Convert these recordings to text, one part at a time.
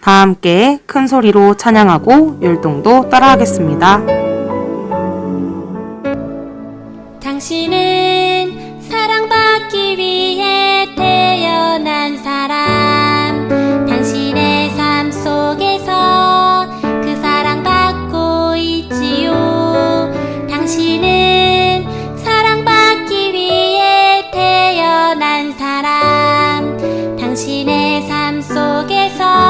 다 함께 큰 소리로 찬양하고 율동도 따라하겠습니다. 당신은 사랑받기 위해 태어난 사람. 당신의 삶 속에서 그 사랑받고 있지요. 당신은 사랑받기 위해 태어난 사람. 당신의 삶 속에서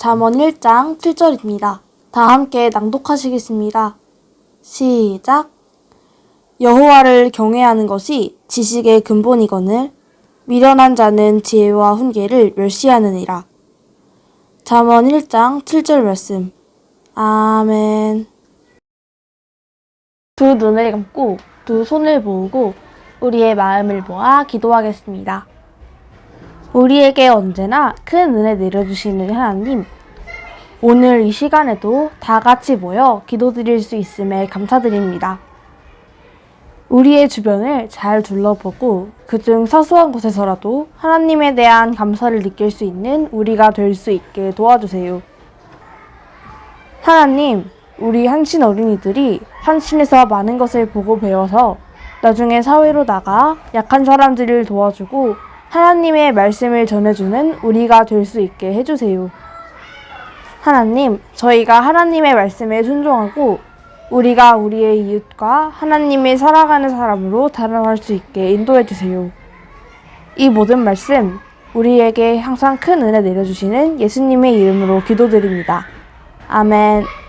잠언 1장 7절입니다. 다 함께 낭독하시겠습니다. 시작. 여호와를 경외하는 것이 지식의 근본이거늘 미련한 자는 지혜와 훈계를 멸시하느니라. 잠언 1장 7절 말씀. 아멘. 두 눈을 감고 두 손을 모으고 우리의 마음을 모아 기도하겠습니다. 우리에게 언제나 큰 은혜 내려주시는 하나님, 오늘 이 시간에도 다 같이 모여 기도드릴 수 있음에 감사드립니다. 우리의 주변을 잘 둘러보고 그중 사소한 곳에서라도 하나님에 대한 감사를 느낄 수 있는 우리가 될 수 있게 도와주세요. 하나님, 우리 한신 어린이들이 한신에서 많은 것을 보고 배워서 나중에 사회로 나가 약한 사람들을 도와주고 하나님의 말씀을 전해주는 우리가 될 수 있게 해주세요. 하나님, 저희가 하나님의 말씀에 순종하고 우리가 우리의 이웃과 하나님이 살아가는 사람으로 달아날 수 있게 인도해 주세요. 이 모든 말씀 우리에게 항상 큰 은혜 내려주시는 예수님의 이름으로 기도드립니다. 아멘.